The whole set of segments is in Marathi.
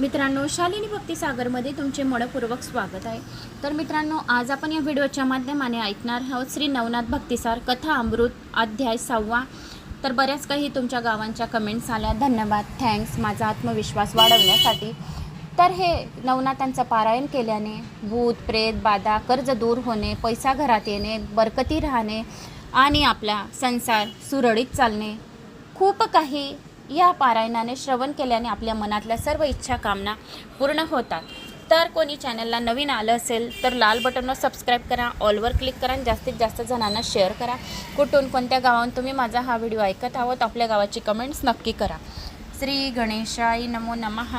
मित्रांनो शालिनी भक्तिसागरमध्ये तुमचे मनपूर्वक स्वागत आहे. तर मित्रांनो आज आपण या व्हिडिओच्या माध्यमाने ऐकणार आहोत श्री नवनाथ भक्तिसार कथा अमृत अध्याय सहावा. तर बऱ्याच काही तुमच्या गावांच्या कमेंट्स आल्या. धन्यवाद. थँक्स माझा आत्मविश्वास वाढवण्यासाठी. तर हे नवनाथांचं पारायण केल्याने भूत प्रेत बाधा कर्ज दूर होणे पैसा घरात येणे बरकती राहणे आणि आपला संसार सुरळीत चालणे खूप काही या पारायणाने श्रवण केल्याने आपल्या मनातल्या सर्व इच्छा कामना पूर्ण होतात. तर कोणी चॅनलला नवीन आलं असेल तर लाल बटनवर सबस्क्राईब करा ऑलवर क्लिक करा आणि जास्तीत जास्त जणांना शेअर करा. कुठून कोणत्या गावाहून तुम्ही माझा हा व्हिडिओ ऐकत आहोत आपल्या गावाची कमेंट्स नक्की करा. श्री गणेशाई नमो नमः.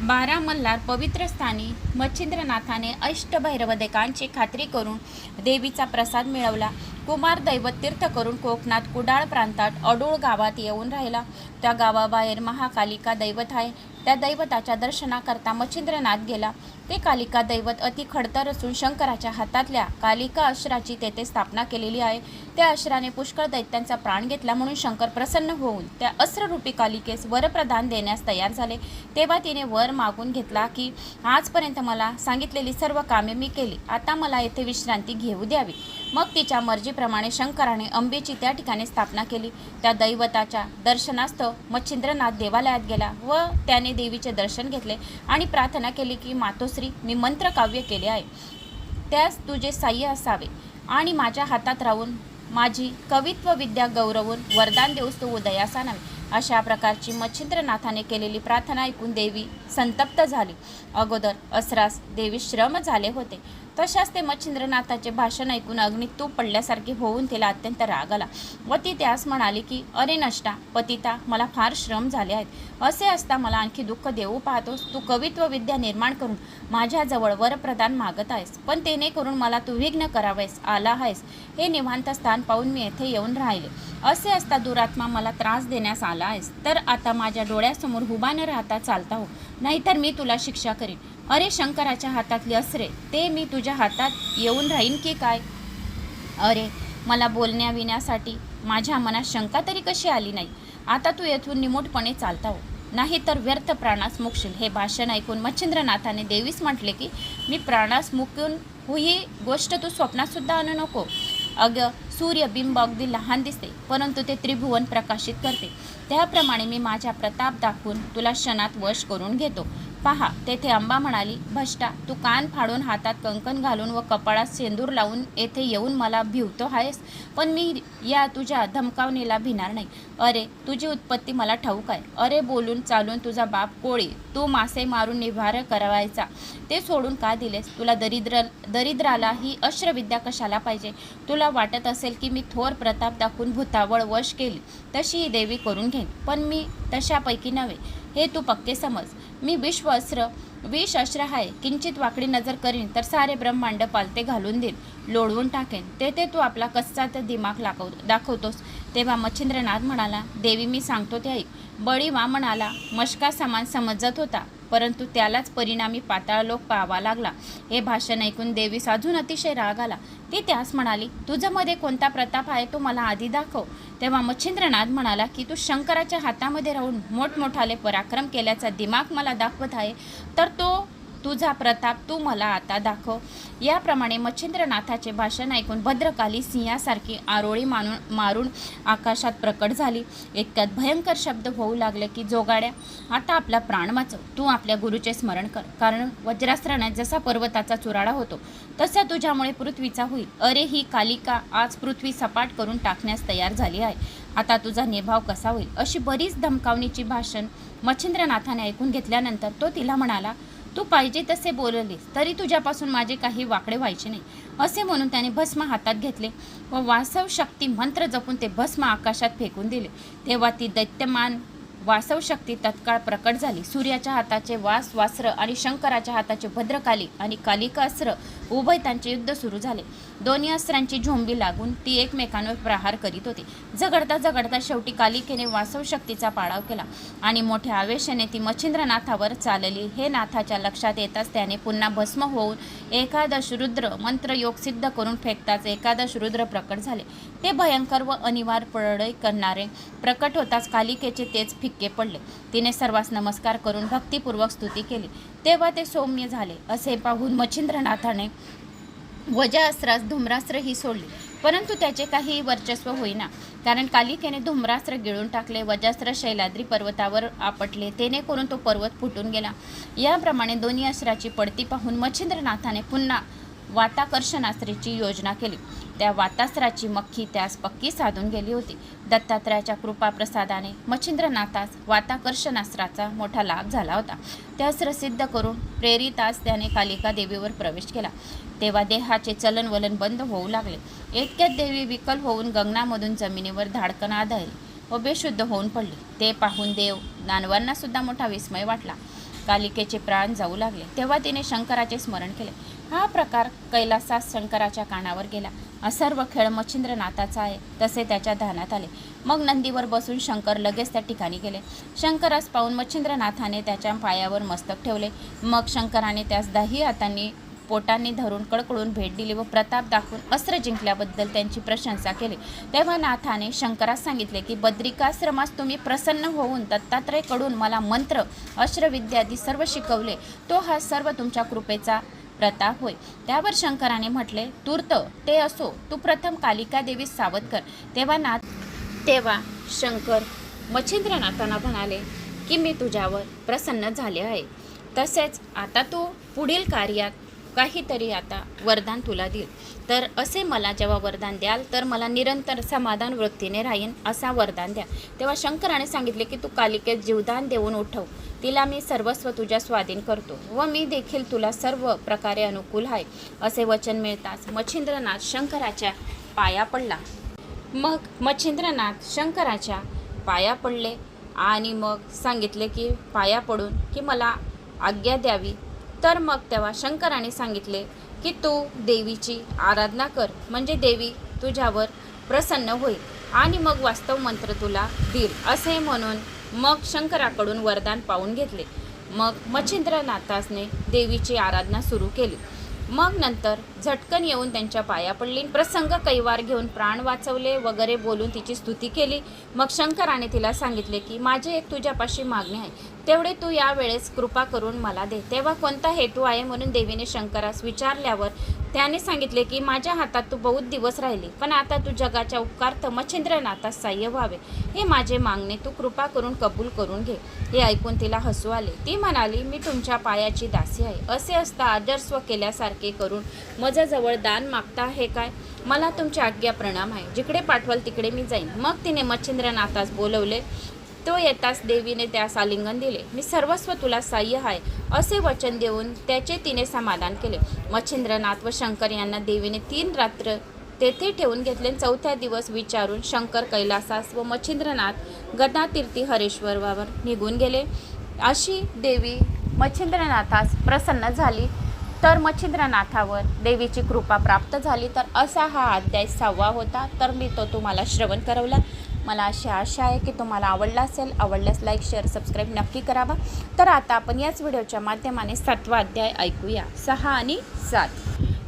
बारा मल्हार पवित्र स्थानी मच्छिंद्रनाथाने अष्टभैरवदेकांची खात्री करून देवीचा प्रसाद मिळवला. कुमार दैवत तीर्थ करून कोकणात कुडाळ प्रांतात अडूळ गावात येऊन राहिला. त्या गावाबाहेर महाकालिका दैवत आहे. त्या दैवताच्या दर्शनाकरता मच्छिंद्रनाथ गेला. ते कालिका दैवत अति खडतर असून शंकराच्या हातातल्या कालिका अश्राची तेथे स्थापना केलेली आहे. त्या अश्राने पुष्कळ दैत्यांचा प्राण घेतला म्हणून शंकर प्रसन्न होऊन त्या अस्त्ररूपी कालिकेस वरप्रदान देण्यास तयार झाले. तेव्हा तिने वर मागून घेतला की आजपर्यंत मला सांगितलेली सर्व कामे मी केली. आता मला येथे विश्रांती घेऊ द्यावी. मग तिच्या मर्जीप्रमाणे शंकराने अंबेची त्या ठिकाणी स्थापना केली. त्या दैवताच्या दर्शनास्तव मच्छिंद्रनाथ देवालयात गेला व त्याने देवीचे दर्शन घेतले आणि प्रार्थना केली की मातोश्री मी मंत्रकाव्य केले आहे. त्यास तुझे साह्य असावे आणि माझ्या हातात राहून माझी कवित्व विद्या गौरवून वरदान देऊस तू उदयास आणावे अशा प्रकारची मच्छिंद्रनाथाने केलेली प्रार्थना ऐकून देवी संतप्त झाली. अगोदर असरास देवी श्रम झाले होते. तशाच ते मच्छिंद्रनाथाचे भाषण ऐकून अग्नीत तूप पडल्यासारखे होऊन तिला अत्यंत राग आला. व ती त्यास म्हणाली की अरे नष्टा पतिता मला फार श्रम झाले आहेत. असे असता मला आणखी दुःख देऊ पाहतोस. तू कवित्व विद्या निर्माण करून माझ्याजवळ वरप्रदान मागत आहेस. पण तेने करून मला तू विघ्न करावेस आला आहेस. हे निवांत स्थान पाहून मी येथे येऊन राहिले. असे असता दुरात्मा मला त्रास देण्यास आला आहेस. तर आता माझ्या डोळ्यासमोर हुबा न राहता चालता हो. नाहीतर मी तुला शिक्षा करीन. अरे शंकराच्या हातातली असरे ते मी तुझ्या हातात येऊन राहीन की काय? अरे मला बोलण्याविण्यासाठी माझ्या मनात शंका तरी कशी आली नाही? आता तू येथून निमूटपणे चालता हो. नाही तर व्यर्थ प्राणास मुकशील हे भाषण ऐकून मच्छिंद्रनाथाने देवीस म्हटले की मी प्राणास मुकून ही गोष्ट तू स्वप्नातसुद्धा आणू नको. अगं सूर्यबिंब अगदी लहान दिसते परंतु ते त्रिभुवन प्रकाशित करते. त्याप्रमाणे मी माझ्या प्रताप दाखवून तुला क्षणात वश करून घेतो. पहा तेथे अंबा म्हणाली भष्टा तू कान फाडून हातात कंकण घालून व कपाळात सेंदूर लावून येथे येऊन मला भिवतो आहेस? पण मी या तुझ्या धमकावणीला भिणार नाही. अरे तुझी उत्पत्ती मला ठाऊक आहे. अरे बोलून चालून तुझा बाप कोळी तू मासे मारून निभार करावायचा ते सोडून का दिलेस? तुला दरिद्र दरिद्राला ही अश्रविद्या कशाला पाहिजे? तुला वाटत असेल की मी थोर प्रताप दाखवून भूतावळ वश केली तशी ही देवी करून घेईन. पण मी तशापैकी नव्हे. हे तू पक्के समज. मी विश्व अस्त्र विष अस्त्र आहे. किंचित वाकडी नजर करीन तर सारे ब्रह्मांड पालते घालून देईन. लोळवून टाकेन. तेथे तू आपला कच्चा तर दिमाग लाकव दाखवतोस. तेव्हा मच्छिंद्रनाथ म्हणाला देवी मी सांगतो ते ऐक. बळी वामनाला मशका समान समजत होता. परंतु त्यालाच परिणामी पाताळ लोक पाहावा लागला. हे भाषण ऐकून देवीस अजून अतिशय राग आला. ती त्यास म्हणाली तुझं मध्ये कोणता प्रताप आहे तो मला आधी दाखव. तेव्हा मच्छिंद्रनाथ म्हणाला की तू शंकराच्या हातामध्ये राहून मोठमोठाले पराक्रम केल्याचा दिमाग मला दाखवत आहे. तर तो तुझा प्रताप तू मला आता दाखव. याप्रमाणे मच्छिंद्रनाथाचे भाषण ऐकून भद्रकाली सिंहासारखी आरोळी मानून मारून आकाशात प्रकट झाली. इतक्यात भयंकर शब्द होऊ लागले की जोगाड्या आता आपला प्राण वाचव. तू आपल्या गुरुचे स्मरण कर. कारण वज्रास्त्राने जसा पर्वताचा चुराडा होतो तसा तुझ्यामुळे पृथ्वीचा होईल. अरे ही कालिका आज पृथ्वी सपाट करून टाकण्यास तयार झाली आहे. आता तुझा निभाव कसा होईल? अशी बरीच धमकावणीची भाषण मच्छिंद्रनाथाने ऐकून घेतल्यानंतर तो तिला म्हणाला तू पाहिजे तसे बोललीस तरी तुझ्यापासून माझे काही वाकडे व्हायचे नाही. असे म्हणून त्याने भस्म हातात घेतले व वासव शक्ती मंत्र जपून ते भस्म आकाशात फेकून दिले. तेव्हा ती दैत्यमान वासव शक्ती तत्काळ प्रकट झाली. सूर्याच्या हाताचे वास वास्त्र आणि शंकराच्या हाताचे भद्रकाली आणि कालिका अस्त्र उभय त्यांचे युद्ध सुरू झाले. दोन्ही अस्त्रांची झोंबी लागून ती एकमेकांवर प्रहार करीत होती. झगडता झगडता शेवटी कालिकेने वासव शक्तीचा पाडाव केला आणि मोठ्या आवेशाने ती मच्छिंद्रनाथावर चालली. हे नाथाच्या लक्षात येताच त्याने पुन्हा भस्म होऊन एकादश रुद्र मंत्रयोग सिद्ध करून फेकताच एकादश रुद्र प्रकट झाले. ते भयंकर व अनिवार्य प्रळय करणारे प्रकट होताच कालिकेचे तेच फिक्के पडले. तिने सर्वांस नमस्कार करून भक्तिपूर्वक स्तुती केली. तेव्हा ते सौम्य झाले. असे पाहून मच्छिंद्रनाथाने वजा अस्त्रास धुम्रास्त्र ही सोडली. परंतु त्याचे काही वर्चस्व होईना. कारण कालिकेने धुम्रास्त्र गिळून टाकले वजास्त्र शैलाद्री पर्वतावर आपटले तेने करून तो पर्वत फुटून गेला. याप्रमाणे दोन्ही अस्त्राची पडती पाहून मच्छिंद्रनाथाने पुन्हा वाताकर्षणास्त्रेची योजना केली. त्या वातास्त्राची मक्खी त्यास पक्की साधून गेली होती. दत्तात्रयाच्या कृपाप्रसादाने मच्छिंद्रनाथास वाताकर्षणास्त्राचा मोठा लाभ झाला होता. ते अस्त्र सिद्ध करून प्रेरितास त्याने कालिका देवीवर प्रवेश केला. तेव्हा देहाचे चलनवलन बंद होऊ लागले. इतक्यात देवी विकल होऊन गगनामधून जमिनीवर धाडकन आधारली व बेशुद्ध होऊन पडली. ते पाहून देव दानवांनासुद्धा मोठा विस्मय वाटला. कालिकेचे प्राण जाऊ लागले. तेव्हा तिने शंकराचे स्मरण केले. हा प्रकार कैलासात शंकराच्या कानावर गेला. अथर्व खेळ मच्छिंद्रनाथाचा आहे तसे त्याच्या ध्यानात आले. मग नंदीवर बसून शंकर लगेच त्या ठिकाणी गेले. शंकरास पाहून मच्छिंद्रनाथाने त्याच्या पायावर मस्तक ठेवले. मग शंकराने त्यास दाही हातांनी पोटांनी धरून कडकडून भेट दिली व प्रताप दाखवून अस्त्र जिंकल्याबद्दल त्यांची प्रशंसा केली. तेव्हा नाथाने शंकरास सांगितले की बद्रिकाश्रमास तुम्ही प्रसन्न होऊन दत्तात्रयकडून मला मंत्र अश्रविद्यादी सर्व शिकवले. तो हा सर्व तुमच्या कृपेचा प्रताप होय. त्यावर शंकराने म्हटले तूर्त ते असो. तू प्रथम कालिका देवी सावध कर तेव्हा नाथ तेव्हा शंकर मच्छिंद्रनाथांना म्हणाले की मी तुझ्यावर प्रसन्न झाले आहे. तसेच आता तू पुढील कार्यात काहीतरी आता वरदान तुला देईल. तर असे मला जेव्हा वरदान द्याल तर मला निरंतर समाधान वृत्तीने राहीन असा वरदान द्या. तेव्हा शंकराने सांगितले की तू कालिकेत जीवदान देऊन उठव. तिला मी सर्वस्व तुझ्या स्वाधीन करतो व मी देखील तुला सर्व प्रकारे अनुकूल आहे असे वचन मिळताच मच्छिंद्रनाथ शंकराच्या पाया पडला. मग मच्छिंद्रनाथ शंकराच्या पाया पडले आणि मग सांगितले की पाया पडून की मला आज्ञा द्यावी. तर मग तेव्हा शंकराने सांगितले की तू देवीची आराधना कर म्हणजे देवी तुझ्यावर प्रसन्न होईल आणि मग वास्तव मंत्र तुला देईल असे म्हणून मग शंकराकडून वरदान पाहून घेतले. मग मच्छिंद्रनाथासने देवीची आराधना सुरू केली. मग नंतर झटकन येऊन त्यांच्या पाया पडली. प्रसंग कैवार घेऊन प्राण वाचवले वगैरे बोलून तिची स्तुती केली. मग शंकराने तिला सांगितले की माझे एक तुझ्यापाशी मागणी आहे. तेवढे तू यावेळेस कृपा करून मला दे. तेव्हा कोणता हेतू आहे? म्हणून देवीने शंकरास विचारल्यावर त्याने सांगितले की माझ्या हातात तू बहुत दिवस राहिली पण आता तू जगाच्या उपकार्थ मच्छिंद्रनाथास सहाय्य व्हावे. हे माझे मागणे तू कृपा करून कबूल करून घे. हे ऐकून तिला हसू आले. ती म्हणाली मी तुमच्या पायाची दासी आहे. असे असता आदर्स्व केल्यासारखे करून मजाजवळ दान मागता हे काय? मला तुमची आज्ञा प्रणाम आहे. जिकडे पाठवाल तिकडे मी जाईन. मग तिने मच्छिंद्रनाथास बोलवले. तो येताच देवीने त्यास आलिंगन दिले. मी सर्वस्व तुला साह्य आहे असे वचन देऊन त्याचे तिने समाधान केले. मच्छिंद्रनाथ व शंकर यांना देवीने तीन रात्र तेथे ठेवून घेतले चौथ्या दिवस विचारून शंकर कैलासास व मच्छिंद्रनाथ गदातीर्थी हरेश्वरावर निघून गेले. अशी देवी मच्छिंद्रनाथास प्रसन्न झाली. तर मच्छिंद्रनाथावर देवीची कृपा प्राप्त झाली. तर असा हा अध्याय सहावा होता. तर मी तो तुम्हाला श्रवण करवला. मला अशी आशा आहे की तुम्हाला आवडला असेल आवडल्यास लाईक शेअर सबस्क्राईब नक्की करावा. तर आता आपण याच व्हिडिओच्या माध्यमाने सातवा अध्याय ऐकूया. सहा आणि सात.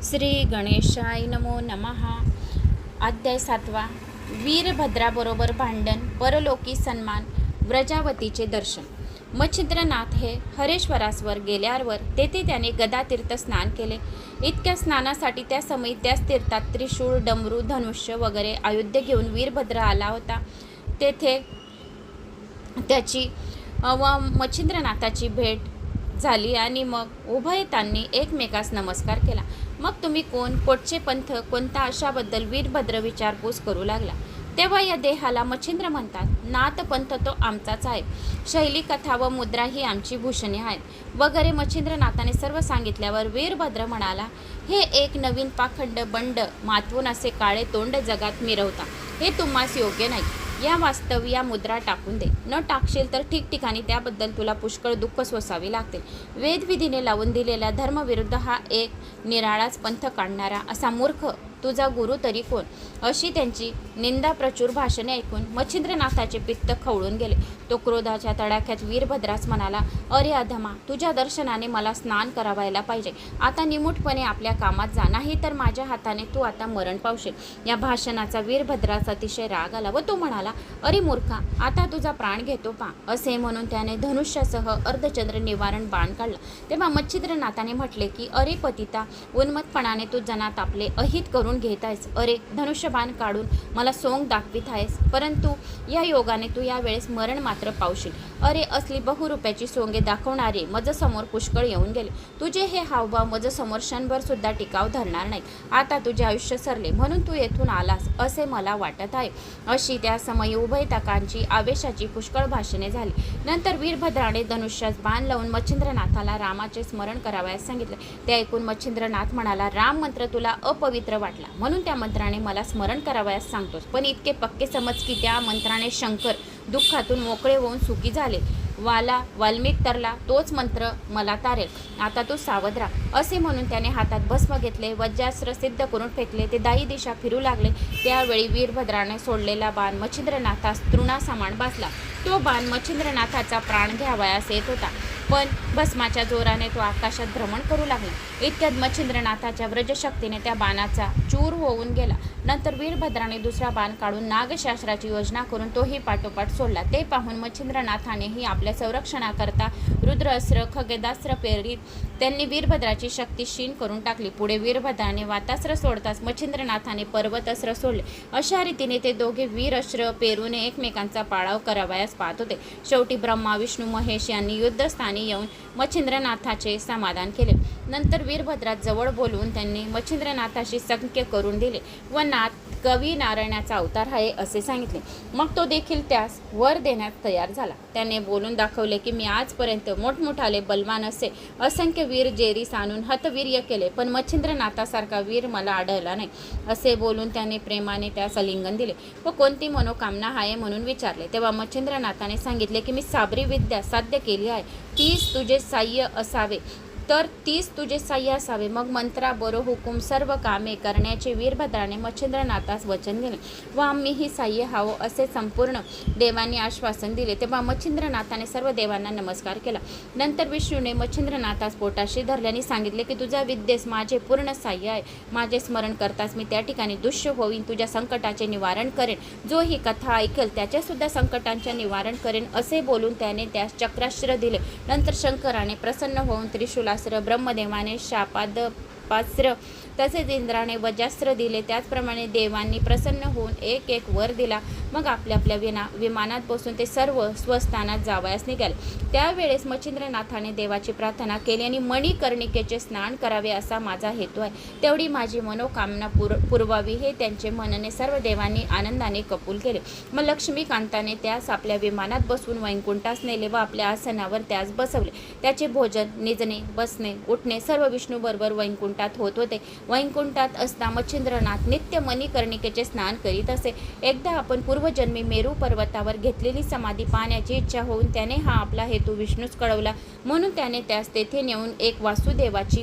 श्री गणेशाय नमो नमहा अध्याय सातवा. वीरभद्राबरोबर भांडण परलोकी सन्मान व्रजावतीचे दर्शन. मच्छिंद्रनाथ हे हरेश्वरासवर गेल्यावर तेथे त्याने गदातीर्थ स्नान केले. इतक्या स्नानासाठी त्या समयी त्याच तीर्थात त्रिशूळ डमरू धनुष्य वगैरे अयोध्य घेऊन वीरभद्र आला होता. तेथे त्याची व मच्छिंद्रनाथाची भेट झाली आणि मग उभयतांनी एकमेकास नमस्कार केला. मग तुम्ही कोण? कोटचे पंथ? कोणता? अशाबद्दल वीरभद्र विचारपूस करू लागला. तेव्हा या देहाला मच्छिंद्र म्हणतात नाथपंथ तो आमचाच आहे. शैली कथा व मुद्रा ही आमची भूषणे आहेत. वगैरे मच्छिंद्रनाथाने सर्व सांगितल्यावर वीरभद्र म्हणाला हे एक नवीन पाखंड बंड मातवून असे काळे तोंड जगात मिरवता. हे तुम्हास योग्य नाही. या वास्तव या मुद्रा टाकून दे. न टाकशील तर ठिकठिकाणी त्याबद्दल तुला पुष्कळ दुःख सोसावी लागतील. वेदविधीने लावून दिलेला धर्मविरुद्ध हा एक निराळाच पंथ काढणारा असा मूर्ख तुझा गुरु तरी कोण? अशी त्यांची निंदा प्रचूर भाषणे ऐकून मच्छिंद्रनाथाचे पित्त खवळून गेले. तो क्रोधाच्या तडाख्यात वीरभद्रास म्हणाला अरे अधमा तुझ्या दर्शनाने मला स्नान करावायला पाहिजे. आता निमूटपणे आपल्या कामात जा नाही तर माझ्या हाताने तू आता मरण पावशील. या भाषणाचा वीरभद्राचा अतिशय राग आला व तो म्हणाला अरे मूर्खा आता तुझा प्राण घेतो पा. असे म्हणून त्याने धनुष्यासह अर्धचंद्र निवारण बाण काढला. तेव्हा मच्छिद्रनाथाने म्हटले की अरे पतिता उन्मतपणाने तू जनात आपले अहित करून घेत आहेस. अरे धनुष्यबाण काढून मला सोंग दाखवित आहेस. परंतु या योगाने तू यावेळेस मरण मात्र पावशील. अरे असली बहुरुप्याची सोंगे दाखवणारे मजसमोर पुष्कळ येऊन गेले. तुझे हे हावभाव मजसमोर क्षणभर सुद्धा टिकाव धरणार नाही आता तुझे आयुष्य सरले म्हणून तू येथून आलास असे मला वाटत आहे. अशी त्या समयी उभय तकांची आवेशाची पुष्कळ भाषणे झाली. नंतर वीरभद्राने धनुष्यास बाण लावून मच्छिंद्रनाथाला रामाचे स्मरण करावयास सांगितले. ते ऐकून मच्छिंद्रनाथ म्हणाला राम मंत्र तुला अपवित्र वाटला. म्हणून त्या मंत्राने मला स्मरण करावयास सांगतोस. पण इतके पक्के समज की त्या मंत्राने शंकर दुःखातून मोकळे होऊन सुखी झाले. वाला वाल्मिक तरला तोच मंत्र मला तारेल. आता तू सावध राहा. असे म्हणून त्याने हातात भस्म घेतले वज्रास्त्र सिद्ध करून फेकले ते दाई दिशा फिरू लागले. त्यावेळी वीरभद्राने सोडलेला बाण मच्छिंद्रनाथास तृणासामान बसला. तो बाण मच्छिंद्रनाथाचा प्राण घ्यावयास येत होता. पण भस्माच्या जोराने तो आकाशात भ्रमण करू लागला. इतक्यात मच्छिंद्रनाथाच्या व्रजशक्तीने त्या बाणाचा चूर होऊन गेला. नंतर वीरभद्राने दुसरा बाण काढून नागशास्त्राची योजना करून तोही पाठोपाठ सोडला. ते पाहून मच्छिंद्रनाथानेही आपल्या संरक्षणाकरता रुद्रास्त्र खगेदास्त्र प्रेरित त्यांनी वीरभद्राची शक्ती क्षीण करून टाकली. पुढे वीरभद्राने वातास्त्र सोडताच मच्छिंद्रनाथाने पर्वतस्त्र सोडले. अशा रीतीने ते दोघे वीरअस्त्र पेरूने एकमेकांचा पाळाव करावयास पाहत होते. शेवटी ब्रह्मा विष्णू महेश यांनी युद्धस्थानी येऊन मच्छिंद्रनाथाचे समाधान केले. नंतर वीरभद्रात जवळ बोलवून त्यांनी मच्छिंद्रनाथाशी संख्य करून दिले. व नाथ कवी नारायणाचा अवतार आहे असे सांगितले. मग तो देखील त्यास वर देण्यात तयार झाला. त्याने बोलून दाखवले की मी आजपर्यंत मोठमोठाले बलवान असे असंख्य वीर जेरीस आणून हतवीर्य केले. पण मच्छिंद्रनाथासारखा वीर मला आढळला नाही असे बोलून त्याने प्रेमाने त्यास आलिंगन दिले. व कोणती मनोकामना आहे म्हणून विचारले. तेव्हा मच्छिंद्रनाथाने सांगितले की मी साबरी विद्या साध्य केली आहे. तीच तुझे साह्य असावे. तर तीच तुझे साह्य असावे. मग मंत्रा बरो हुकूम सर्व कामे करण्याचे वीरभद्राने मच्छिंद्रनाथास वचन दिले. व आम्हीही साह्य हवं असे संपूर्ण देवांनी आश्वासन दिले. तेव्हा मच्छिंद्रनाथाने सर्व देवांना नमस्कार केला. नंतर विष्णूने मच्छिंद्रनाथास पोटाशी धरल्याने सांगितले की तुझ्या विद्येस माझे पूर्ण साह्य आहे. माझे स्मरण करताच मी त्या ठिकाणी दुष्य होईन तुझ्या संकटाचे निवारण करेन. जो ही कथा ऐकेल त्याच्यासुद्धा संकटांचे निवारण करेन असे बोलून त्याने त्यास चक्राश्र दिले. नंतर शंकराने प्रसन्न होऊन त्रिशूला त्रिशूलास्त्र ब्रह्मदेवाने शापाद पास्त्र तसेच इंद्राने वजास्त्र दिले. त्याचप्रमाणे देवांनी प्रसन्न होऊन एक एक वर दिला. मग आपल्या आपल्या विना विमानात बसून ते सर्व स्वस्थानात जावयास निघाले. त्यावेळेस मच्छिंद्रनाथाने देवाची प्रार्थना केली आणि मणिकर्णिकेचे स्नान करावे असा माझा हेतू आहे. तेवढी माझी मनोकामना पुर पुरवावी हे त्यांचे मनने सर्व देवांनी आनंदाने कबूल केले. मग लक्ष्मीकांताने त्यास आपल्या विमानात बसवून वैकुंठास नेले व आपल्या आसनावर त्यास बसवले. त्याचे भोजन निजणे बसणे उठणे सर्व विष्णूबरोबर वैकुंठात होत होते. वैकुंठात असता मच्छिंद्रनाथ नित्य मणिकर्णिकेचे स्नान करीत असे. एकदा आपण पूर्वजन्मी मेरू पर्वतावर घेतलेली समाधी पाहण्याची इच्छा होऊन त्याने हा आपला हेतू विष्णूस कळवला. म्हणून त्याने त्यास तेथे नेऊन एक वासुदेवाची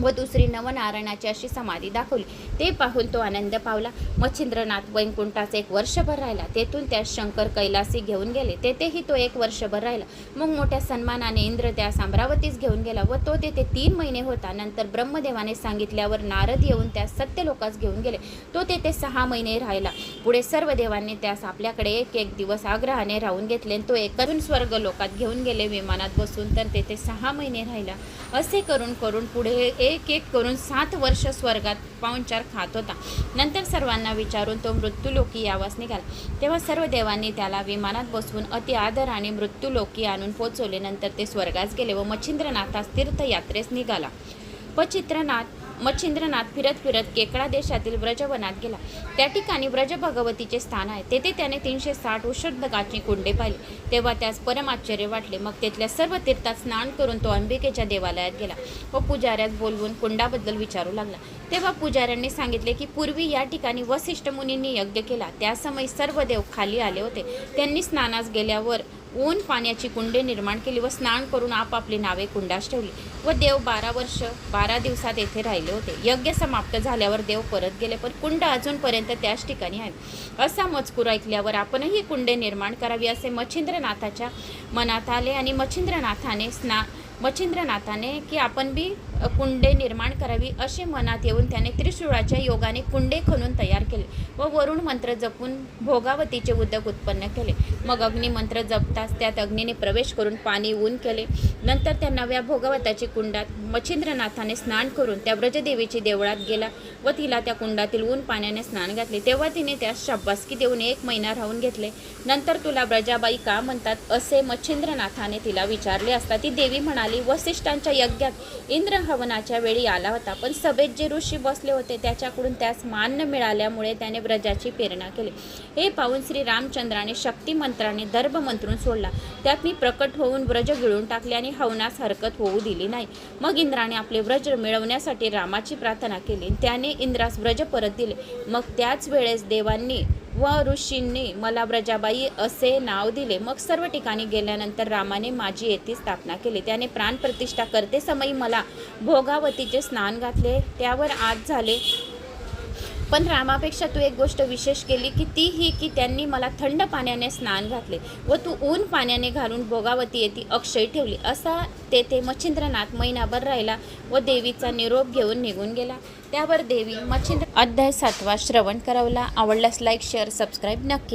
व दुसरी नवनारायणाची अशी समाधी दाखवली. ते पाहून तो आनंद पावला. मच्छिंद्रनाथ वैकुंठास एक वर्षभर राहिला. तेथून त्यास शंकर कैलासी घेऊन गेले. तेथेही तो एक वर्षभर राहिला. मग मोठ्या सन्मानाने इंद्र त्यास अमरावतीस घेऊन गेला व तो तेथे तीन महिने होता. नंतर ब्रह्मदेवाने सांगितल्यावर नारद येऊन त्यास सत्यलोकास घेऊन गेले. तो तेथे सहा महिने राहिला. पुढे सर्व देवांनी त्यास आपल्याकडे एक एक दिवस आग्रहाने राहून घेतले आणि तो एकूण स्वर्ग लोकात घेऊन गेले. विमानात बसून तर तेथे सहा महिने राहिला. असे करून करून पुढे एक एक करून सात वर्ष स्वर्गात पाहुणचार खात होता. नंतर सर्वांना विचारून तो मृत्यूलोकी यावास निघाला. तेव्हा सर्व देवांनी त्याला विमानात बसवून अति आदराने मृत्यूलोकी आणून पोचवले. नंतर ते स्वर्गास गेले व मच्छिंद्रनाथास तीर्थयात्रेस निघाला. पचित्रनाथ मच्छिंद्रनाथ फिरत फिरत केकडा देशातील ब्रजवनात गेला. त्या ठिकाणी व्रज भगवतीचे स्थान आहे. तेथे त्याने तीनशे साठ उषोद्धकाची कुंडे पाहिली. तेव्हा त्यास परमाश्चर्य वाटले. मग तेथल्या सर्व तीर्थात स्नान करून तो अंबिकेच्या देवालयात गेला व पुजाऱ्यात बोलवून कुंडाबद्दल विचारू लागला. तेव्हा पुजाऱ्यांनी सांगितले की पूर्वी या ठिकाणी वसिष्ठ मुनींनी यज्ञ केला. त्या समय सर्व देव खाली आले होते. त्यांनी स्नानास गेल्यावर ऊन पाण्याची कुंडे निर्माण केली व स्नान करून आपापली नावे कुंडास ठेवली व देव बारा वर्ष बारा दिवसात येथे राहिले होते. यज्ञ समाप्त झाल्यावर देव परत गेले पण कुंड अजूनपर्यंत त्याच ठिकाणी आहे. असा मजकूर ऐकल्यावर आपणही कुंडे निर्माण करावी असे मच्छिंद्रनाथाच्या मनात आले आणि मच्छिंद्रनाथाने स्ना मच्छिंद्रनाथाने की आपण बी कुंडे निर्माण करावी असे मनात येऊन त्याने त्रिशूळाच्या योगाने कुंडे खणून तयार केले व वरुण मंत्र जपून भोगावतीचे उदक उत्पन्न केले. मग अग्निमंत्र जपताच त्यात अग्नीने प्रवेश करून पाणी ऊन केले. नंतर त्या नव्या भोगावताची कुंडात मच्छिंद्रनाथाने स्नान करून त्या व्रजदेवीची देवळात गेला व तिला त्या कुंडातील ऊन पाण्याने स्नान घातले. तेव्हा तिने त्यास शाब्बासकी देऊन एक महिना राहून घेतले. नंतर तुला ब्रजाबाई का म्हणतात असे मच्छिंद्रनाथाने तिला विचारले असता ती देवी म्हणाली वसिष्ठांच्या यज्ञात इंद्र हवनाच्या वेळी आला होता पण सभेत जे ऋषी बसले होते त्याच्याकडून त्यास मान न मिळाल्यामुळे त्याने ब्रजाची प्रेरणा केली. हे पाहून श्री रामचंद्राने शक्तिमंत्राने दर्भ मंत्रून सोडला. त्यात मी प्रकट होऊन व्रज गिळून टाकले आणि हवनास हरकत होऊ दिली नाही. मग इंद्राने आपले व्रज मिळवण्यासाठी रामाची प्रार्थना केली. त्याने इंद्रास व्रज परत दिले. मग त्याच वेळेस देवांनी व ऋषींनी मला ब्रजाबाई असे नाव दिले. मग सर्व ठिकाणी गेल्यानंतर रामाने माझी येथे स्थापना केली. त्याने प्राणप्रतिष्ठा करते समयी मला भोगावतीचे स्नान घातले. त्यावर आज झाले पण रामापेक्षा तू एक गोष्ट विशेष केली की ती ही की त्यांनी मला थंड पाण्याने स्नान घातले व तू ऊन पाण्याने घालून भोगावती येथे अक्षय ठेवली. असा तेथे मच्छिंद्रनाथ महिनाभर राहिला व देवीचा निरोप घेऊन निघून गेला. त्यावर देवी मच्छिंद्र अध्याय सातवा श्रवण करवला. आवडल्यास लाईक शेअर सबस्क्राईब नक्की.